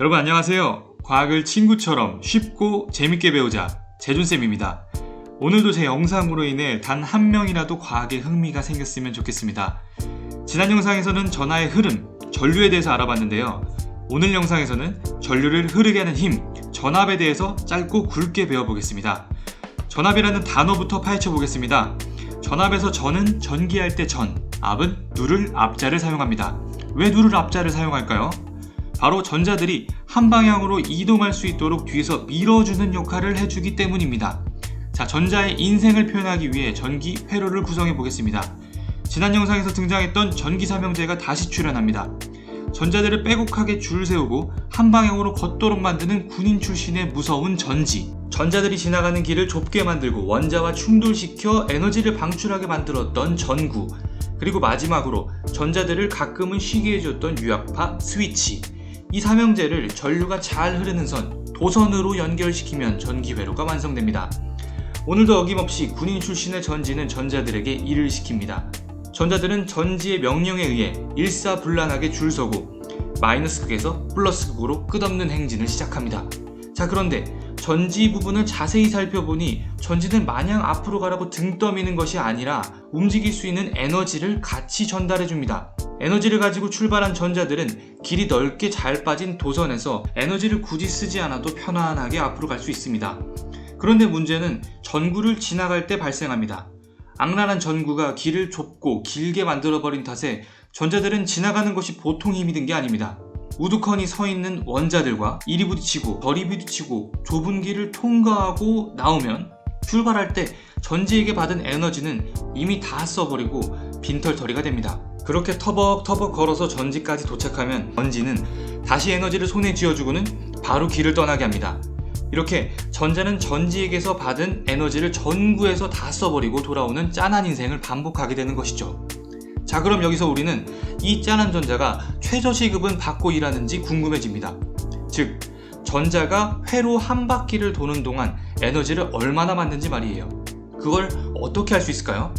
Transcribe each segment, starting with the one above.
여러분 안녕하세요. 과학을 친구처럼 쉽고 재밌게 배우자 재준쌤입니다. 오늘도 제 영상으로 인해 단 한 명이라도 과학에 흥미가 생겼으면 좋겠습니다. 지난 영상에서는 전하의 흐름, 전류에 대해서 알아봤는데요. 오늘 영상에서는 전류를 흐르게 하는 힘, 전압에 대해서 짧고 굵게 배워보겠습니다. 전압이라는 단어부터 파헤쳐 보겠습니다. 전압에서 전은 전기할 때 전, 압은 누를 앞자를 사용합니다. 왜 누를 앞자를 사용할까요? 바로 전자들이 한 방향으로 이동할 수 있도록 뒤에서 밀어주는 역할을 해주기 때문입니다. 자, 전자의 인생을 표현하기 위해 전기 회로를 구성해 보겠습니다. 지난 영상에서 등장했던 전기 삼형제가 다시 출연합니다. 전자들을 빼곡하게 줄 세우고 한 방향으로 걷도록 만드는 군인 출신의 무서운 전지. 전자들이 지나가는 길을 좁게 만들고 원자와 충돌시켜 에너지를 방출하게 만들었던 전구. 그리고 마지막으로 전자들을 가끔은 쉬게 해줬던 유압파 스위치. 이 삼형제를 전류가 잘 흐르는 선, 도선으로 연결시키면 전기회로가 완성됩니다. 오늘도 어김없이 군인 출신의 전지는 전자들에게 일을 시킵니다. 전자들은 전지의 명령에 의해 일사불란하게 줄 서고 마이너스 극에서 플러스 극으로 끝없는 행진을 시작합니다. 자 그런데 전지 부분을 자세히 살펴보니 전지는 마냥 앞으로 가라고 등 떠미는 것이 아니라 움직일 수 있는 에너지를 같이 전달해 줍니다. 에너지를 가지고 출발한 전자들은 길이 넓게 잘 빠진 도선에서 에너지를 굳이 쓰지 않아도 편안하게 앞으로 갈 수 있습니다. 그런데 문제는 전구를 지나갈 때 발생합니다. 악랄한 전구가 길을 좁고 길게 만들어버린 탓에 전자들은 지나가는 것이 보통 힘이 든 게 아닙니다. 우두커니 서 있는 원자들과 이리 부딪히고 저리 부딪히고 좁은 길을 통과하고 나오면 출발할 때 전지에게 받은 에너지는 이미 다 써버리고 빈털터리가 됩니다. 그렇게 터벅터벅 걸어서 전지까지 도착하면 전지는 다시 에너지를 손에 쥐어주고는 바로 길을 떠나게 합니다. 이렇게 전자는 전지에게서 받은 에너지를 전구에서 다 써버리고 돌아오는 짠한 인생을 반복하게 되는 것이죠. 자, 그럼 여기서 우리는 이 짠한 전자가 최저시급은 받고 일하는지 궁금해집니다. 즉, 전자가 회로 한 바퀴를 도는 동안 에너지를 얼마나 받는지 말이에요. 그걸 어떻게 할 수 있을까요?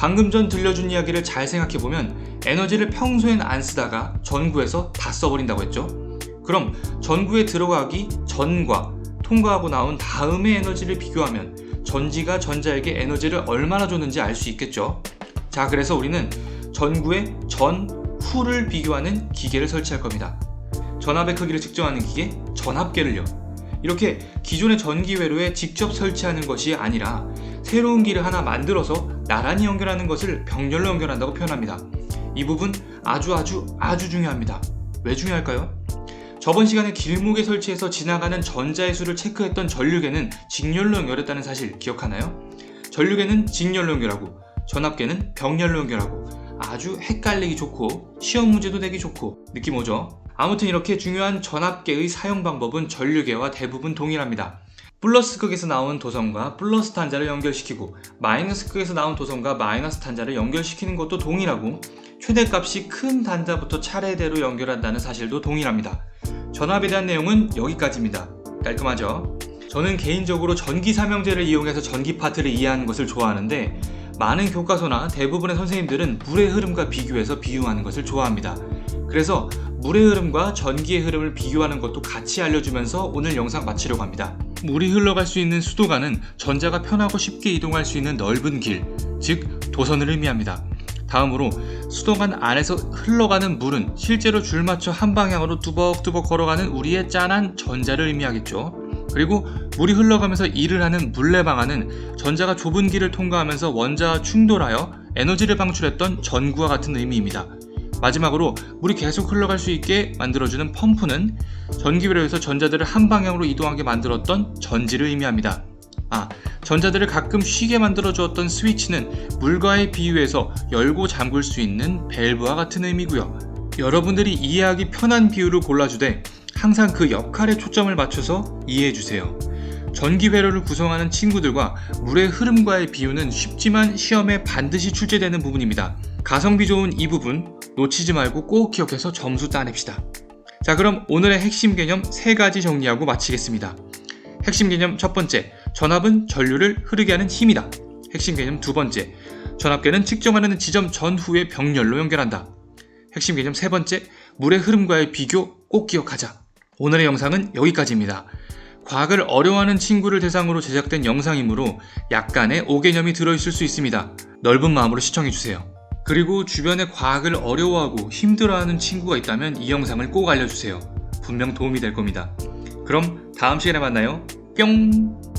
방금 전 들려준 이야기를 잘 생각해보면 에너지를 평소엔 안 쓰다가 전구에서 다 써버린다고 했죠? 그럼 전구에 들어가기 전과 통과하고 나온 다음의 에너지를 비교하면 전지가 전자에게 에너지를 얼마나 줬는지 알 수 있겠죠? 자, 그래서 우리는 전구의 전, 후를 비교하는 기계를 설치할 겁니다. 전압의 크기를 측정하는 기계, 전압계를요. 이렇게 기존의 전기 회로에 직접 설치하는 것이 아니라 새로운 길을 하나 만들어서 나란히 연결하는 것을 병렬로 연결한다고 표현합니다. 이 부분 아주 아주 아주 중요합니다. 왜 중요할까요? 저번 시간에 길목에 설치해서 지나가는 전자의 수를 체크했던 전류계는 직렬로 연결했다는 사실 기억하나요? 전류계는 직렬로 연결하고 전압계는 병렬로 연결하고 아주 헷갈리기 좋고 시험 문제도 내기 좋고 느낌 오죠? 아무튼 이렇게 중요한 전압계의 사용 방법은 전류계와 대부분 동일합니다. 플러스 극에서 나온 도선과 플러스 단자를 연결시키고 마이너스 극에서 나온 도선과 마이너스 단자를 연결시키는 것도 동일하고 최대값이 큰 단자부터 차례대로 연결한다는 사실도 동일합니다. 전압에 대한 내용은 여기까지입니다. 깔끔하죠? 저는 개인적으로 전기 삼형제를 이용해서 전기 파트를 이해하는 것을 좋아하는데 많은 교과서나 대부분의 선생님들은 물의 흐름과 비교해서 비유하는 것을 좋아합니다. 그래서 물의 흐름과 전기의 흐름을 비교하는 것도 같이 알려주면서 오늘 영상 마치려고 합니다. 물이 흘러갈 수 있는 수도관은 전자가 편하고 쉽게 이동할 수 있는 넓은 길, 즉 도선을 의미합니다. 다음으로 수도관 안에서 흘러가는 물은 실제로 줄 맞춰 한 방향으로 뚜벅뚜벅 걸어가는 우리의 짠한 전자를 의미하겠죠. 그리고 물이 흘러가면서 일을 하는 물레방아는 전자가 좁은 길을 통과하면서 원자와 충돌하여 에너지를 방출했던 전구와 같은 의미입니다. 마지막으로 물이 계속 흘러갈 수 있게 만들어주는 펌프는 전기회로에서 전자들을 한 방향으로 이동하게 만들었던 전지를 의미합니다. 아, 전자들을 가끔 쉬게 만들어 주었던 스위치는 물과의 비유해서 열고 잠글 수 있는 밸브와 같은 의미고요. 여러분들이 이해하기 편한 비유를 골라주되 항상 그 역할에 초점을 맞춰서 이해해 주세요. 전기 회로를 구성하는 친구들과 물의 흐름과의 비유는 쉽지만 시험에 반드시 출제되는 부분입니다. 가성비 좋은 이 부분 놓치지 말고 꼭 기억해서 점수 따냅시다. 자, 그럼 오늘의 핵심 개념 세 가지 정리하고 마치겠습니다. 핵심 개념 첫 번째, 전압은 전류를 흐르게 하는 힘이다. 핵심 개념 두 번째, 전압계는 측정하는 지점 전후의 병렬로 연결한다. 핵심 개념 세 번째, 물의 흐름과의 비교 꼭 기억하자. 오늘의 영상은 여기까지입니다. 과학을 어려워하는 친구를 대상으로 제작된 영상이므로 약간의 오개념이 들어있을 수 있습니다. 넓은 마음으로 시청해주세요. 그리고 주변에 과학을 어려워하고 힘들어하는 친구가 있다면 이 영상을 꼭 알려주세요. 분명 도움이 될 겁니다. 그럼 다음 시간에 만나요. 뿅!